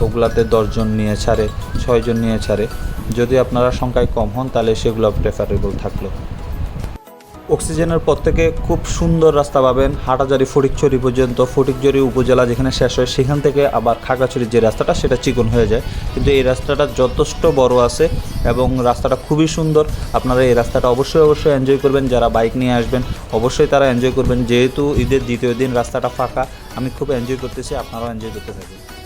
ওগুলাতে দশজন নিয়ে ছাড়ে, ছয়জন নিয়ে ছাড়ে। যদি আপনারা সংখ্যায় কম হন, তাহলে সেগুলো প্রেফারেবল থাকল। অক্সিজেনের পর থেকে খুব সুন্দর রাস্তা পাবেন, হাটাজারি ফটিকছড়ি পর্যন্ত। ফটিকছড়ি উপজেলা যেখানে শেষ হয়, সেখান থেকে আবার খাগড়াছড়ির যে রাস্তাটা, সেটা চিকন হয়ে যায়। কিন্তু এই রাস্তাটা যথেষ্ট বড় আছে এবং রাস্তাটা খুবই সুন্দর। আপনারা এই রাস্তাটা অবশ্যই অবশ্যই এনজয় করবেন। যারা বাইক নিয়ে আসবেন, অবশ্যই তারা এনজয় করবেন। যেহেতু ঈদের দ্বিতীয় দিন রাস্তাটা ফাঁকা, আমি খুব এনজয় করতেছি, আপনারাও এনজয় করতে থাকবেন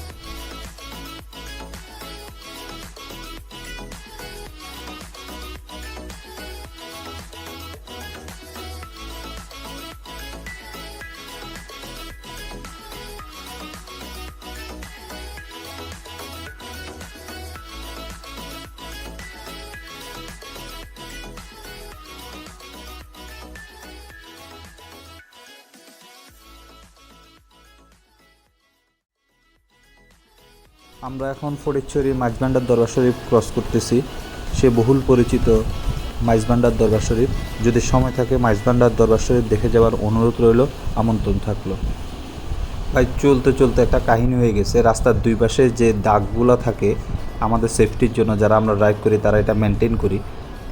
আমরা এখন ফটিকছড়ি মাঝবান্ডার দরবার শরীফ ক্রস করতেছি। সে বহুল পরিচিত মাইজবান্ডার দরবার শরীফ। যদি সময় থাকে মাইজবান্ডার দরবার শরীফ দেখে যাওয়ার অনুরোধ রইল, আমন্ত্রণ থাকল। ভাই, চলতে চলতে একটা কাহিনী হয়ে গেছে। রাস্তার দুই পাশে যে দাগগুলো থাকে, আমাদের সেফটির জন্য যারা আমরা ড্রাইভ করি, তারা এটা মেনটেন করি।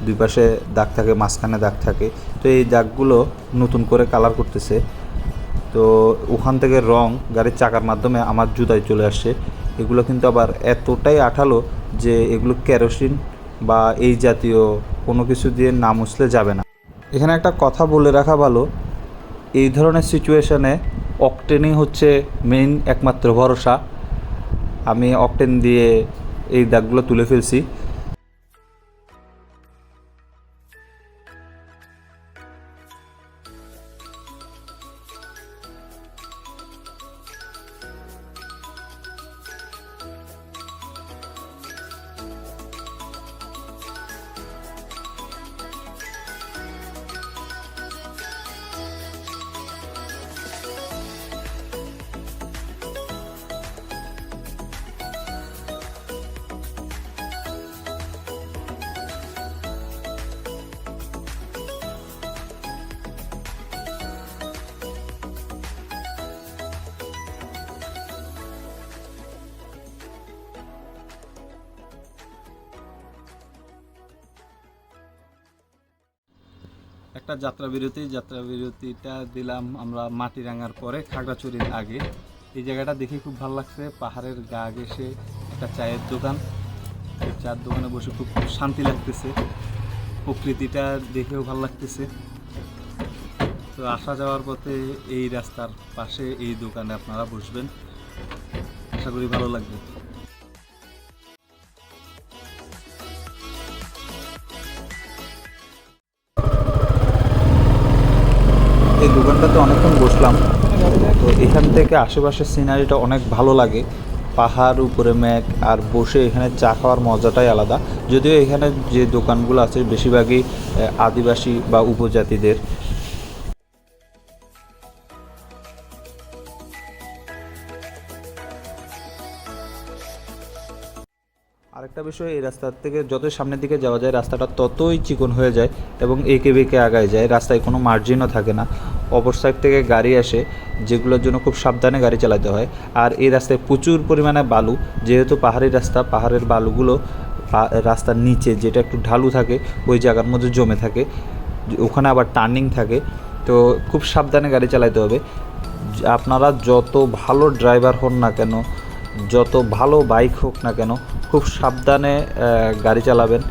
দুই পাশে দাগ থাকে, মাঝখানে দাগ থাকে। তো এই দাগগুলো নতুন করে কালার করতেছে। তো ওখান থেকে রং, গাড়ির চাকার মাধ্যমে আমার জুতায় চলে আসছে। এগুলো কিন্তু আবার এতটাই আঠালো যে এগুলো কেরোসিন বা এই জাতীয় কোনো কিছু দিয়ে না মুছলে যাবে না। এখানে একটা কথা বলে রাখা ভালো, এই ধরনের সিচুয়েশানে অকটেনই হচ্ছে মেইন একমাত্র ভরসা। আমি অকটেন দিয়ে এই দাগগুলো তুলে ফেলছি। একটা যাত্রা বিরতি, যাত্রা বিরতিটা দিলাম আমরা মাটিরাঙ্গার পরে খাগড়াছড়ির আগে। এই জায়গাটা দেখে খুব ভালো লাগছে, পাহাড়ের গা ঘেসে একটা চায়ের দোকান। এই চার দোকানে বসে খুব শান্তি লাগতেছে, প্রকৃতিটা দেখেও ভালো লাগতেছে। তো আসা যাওয়ার পথে এই রাস্তার পাশে এই দোকানে আপনারা বসবেন। আশা করি ভালো লাগবে। এই দোকানটাতে অনেকক্ষণ বসলাম। তো এখান থেকে আশেপাশের সিনারিটা অনেক ভালো লাগে। পাহাড়, উপরে মেঘ, আর বসে এখানে চা খাওয়ার মজাটাই আলাদা। যদিও এখানে যে দোকানগুলো আছে, বেশিরভাগই আদিবাসী বা উপজাতিদের। আরেকটা বিষয়, এই রাস্তার থেকে যতই সামনের দিকে যাওয়া যায়, রাস্তাটা ততই চিকন হয়ে যায় এবং এঁকে বেঁকে আগায় যায়। রাস্তায় কোনো মার্জিনও থাকে না। অপর সাইড থেকে গাড়ি আসে, যেগুলোর জন্য খুব সাবধানে গাড়ি চালাতে হয়। আর এই রাস্তায় প্রচুর পরিমাণে বালু, যেহেতু পাহাড়ি রাস্তা, পাহাড়ের বালুগুলো রাস্তার নিচে যেটা একটু ঢালু থাকে, ওই জায়গার মধ্যে জমে থাকে, ওখানে আবার টার্নিং থাকে। তো খুব সাবধানে গাড়ি চালাতে হবে। আপনারা যত ভালো ড্রাইভার হন না কেন, যত ভালো বাইক হোক না কেন, খুব সাবধানে গাড়ি চালাবেন।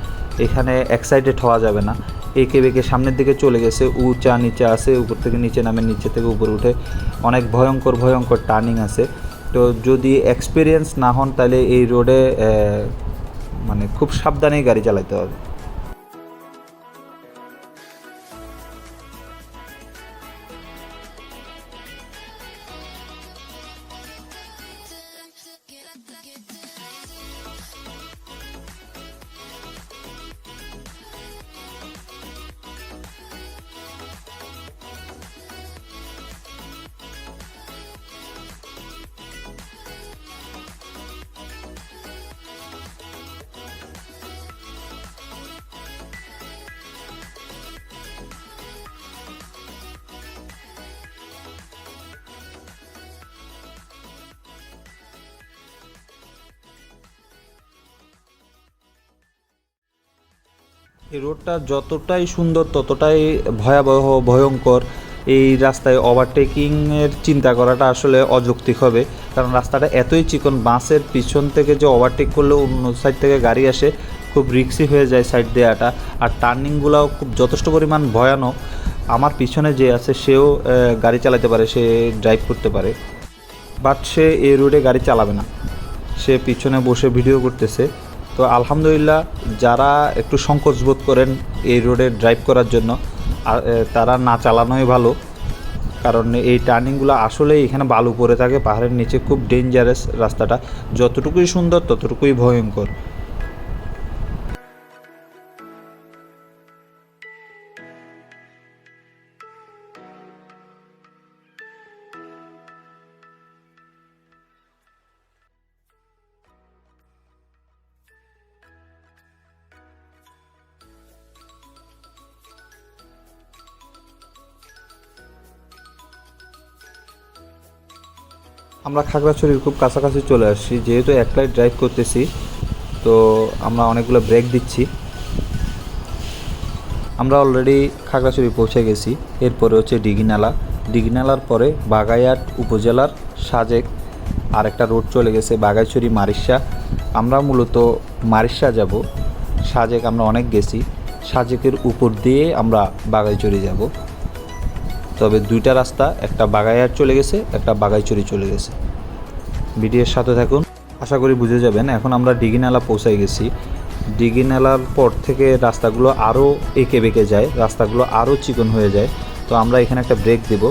এখানে এক্সাইটেড হওয়া যাবে না। একে বেঁকে সামনের দিকে চলে গেছে, উঁচা নিচে আসে উপর থেকে নিচে নামে, নিচে থেকে উপরে উঠে অনেক ভয়ঙ্কর ভয়ঙ্কর টার্নিং আছে। তো যদি এক্সপিরিয়েন্স না হন, তাহলে এই রোডে মানে খুব সাবধানেই গাড়ি চালাতে হবে। রোডটা যতটাই সুন্দর, ততটাই ভয়াবহ, ভয়ঙ্কর, এই রাস্তায় ওভারটেকিংয়ের চিন্তা করাটা আসলে অযৌক্তিক হবে। কারণ রাস্তাটা এতই চিকন বাসের পিছন থেকে যে ওভারটেক করলে অন্য সাইড থেকে গাড়ি আসে, খুব রিক্সি হয়ে যায় সাইড দেওয়াটা আর টার্নিংগুলোও খুব যথেষ্ট পরিমাণ ভয়ানক। আমার পিছনে যে আছে, সেও গাড়ি চালাতে পারে, সে ড্রাইভ করতে পারে। বাট সে এই রোডে গাড়ি চালাবে না। সে পিছনে বসে ভিডিও করতেছে। তো আলহামদুলিল্লাহ যারা একটু সংকোচ বোধ করেন এই রোডে ড্রাইভ করার জন্য তারা না চালানোই ভালো। কারণ এই টার্নিংগুলো আসলে এখানে বালু পড়ে থাকে, পাহাড়ের নিচে খুব ডেঞ্জারাস রাস্তাটা। যতটুকুই সুন্দর ততটুকুই ভয়ঙ্কর। আমরা খাগড়াছড়ির খুব কাছাকাছি চলে আসছি, যেহেতু একলাই ড্রাইভ করতেছি, তো আমরা অনেকগুলো ব্রেক দিচ্ছি। আমরা অলরেডি খাগড়াছড়ি পৌঁছে গেছি, এরপরে হচ্ছে ডিগিনালা। ডিগিনালার পরে বাগাইয়াট উপজেলার সাজেক আর একটা রোড চলে গেছে বাগাইছড়ি মারিশা। আমরা মূলত মারিশা যাব, সাজেক আমরা অনেক গেছি, সাজেকের উপর দিয়ে আমরা বাগাইছড়ি যাব। তবে দুইটা রাস্তা, একটা বাগাইয়ার চলে গেছে, একটা বাগাইচুরি চলে গেছে। ভিডিওর সাথে থাকুন। আশা করি বুঝে যাবেন, এখন আমরা ডিগিনালা পৌঁছাই গেছি। ডিগিনালার পর থেকে রাস্তাগুলো আরও এঁকে বেঁকে যায়, রাস্তাগুলো আরও চিকন হয়ে যায়। তো আমরা এখানে একটা ব্রেক দেব।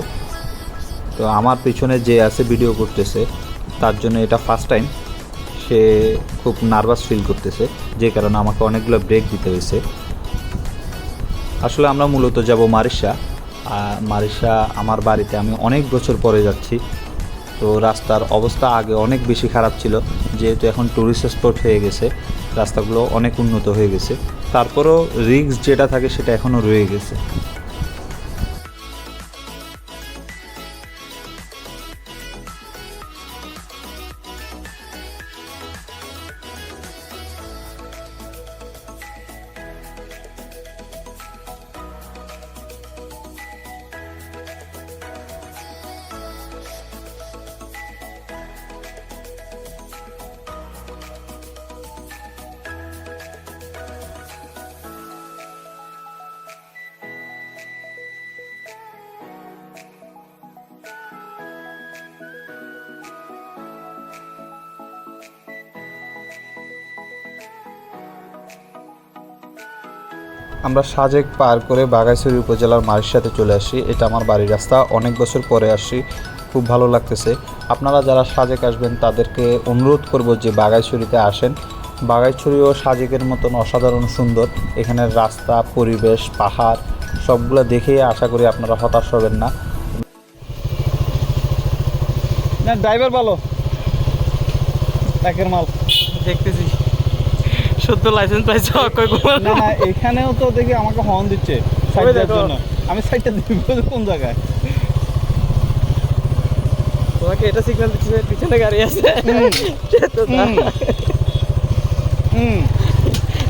তো আমার পিছনে যে আছে ভিডিও করতেছে, তার জন্য এটা ফার্স্ট টাইম সে খুব নার্ভাস ফিল করতেছে, যে কারণে আমাকে অনেকগুলো ব্রেক দিতে হয়েছে। আসলে আমরা মূলত যাব মারিশা। মারিশা আমার বাড়িতে আমি অনেক বছর পরে যাচ্ছি। তো রাস্তার অবস্থা আগে অনেক বেশি খারাপ ছিল, যেহেতু এখন ট্যুরিস্ট স্পট হয়ে গেছে, রাস্তাগুলো অনেক উন্নত হয়ে গেছে। তারপরও রিক্স যেটা থাকে সেটা এখনও রয়ে গেছে। আমরা সাজেক পার করে বাগাইছড়ি উপজেলার সাথে চলে আসি। এটা আমার বাড়ির রাস্তা। অনেক বছর পরে আসি। খুব ভালো লাগতেছে। আপনারা যারা সাজেক আসবেন, তাদেরকে অনুরোধ করব যে বাগাইছড়িতে আসেন। বাগাইছড়ি ও সাজেকের মতন অসাধারণ সুন্দর। এখানের রাস্তা, পরিবেশ, পাহাড়, সবগুলো দেখেই আশা করি আপনারা হতাশ হবেন না। না ড্রাইভার ভালো। একের মাল। দেখতেছি। সত্য লাইসেন্স পাইছ কই কোন না এখানেও তো দেখি আমাকে হর্ন দিচ্ছে সাইড ওই দেওয়ার দেখো। জন্য। আমি সাইডটা দিব কোন জায়গায়। তোমাকে এটা সিগন্যাল দিচ্ছে পিছনে গাড়ি আছে।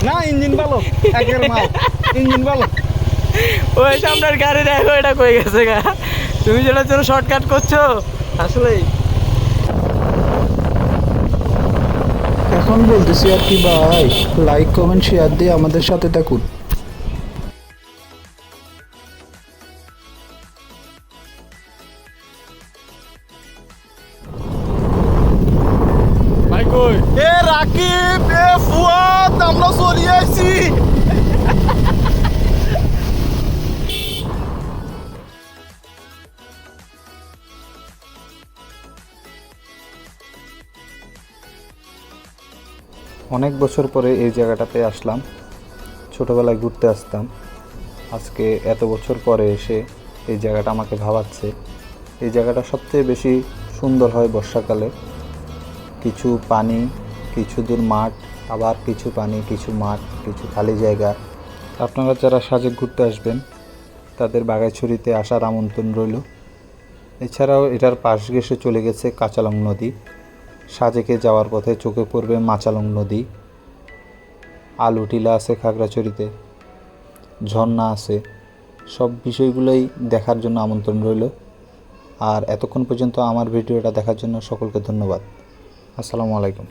না ইঞ্জিন ভালো একের মাল। ইঞ্জিন ভালো। ওই সামনের গাড়ি দেখো এটা কই গেছে গা? তুমি যেটার জন্য শর্টকাট করছ আসলেই। এখন বলতেছি আর কি ভাই লাইক কমেন্ট শেয়ার দিয়ে আমাদের সাথে থাকুন। অনেক বছর পরে এই জায়গাটাতে আসলাম, ছোটোবেলায় ঘুরতে আসতাম। আজকে এত বছর পরে এসে এই জায়গাটা আমাকে ভাবাচ্ছে। এই জায়গাটা সবচেয়ে বেশি সুন্দর হয় বর্ষাকালে। কিছু পানি, কিছু দূর মাঠ, আবার কিছু পানি, কিছু মাঠ, কিছু খালি জায়গা। আপনারা যারা সাজেক ঘুরতে আসবেন, তাদের বাগাইছড়িতে আসার আমন্ত্রণ রইল। এছাড়াও এটার পাশ ঘেসে চলে গেছে কাঁচালং নদী। সাজেকে যাওয়ার পথে চোখে পড়বে মাচালং নদী। আলুটিলা আছে খাগড়াছড়িতে। ঝর্ণা আছে। সব বিষয়গুলোই দেখার জন্য আমন্ত্রণ রইল। আর এতক্ষণ পর্যন্ত আমার ভিডিওটা দেখার জন্য সকলকে ধন্যবাদ। আসসালামু আলাইকুম।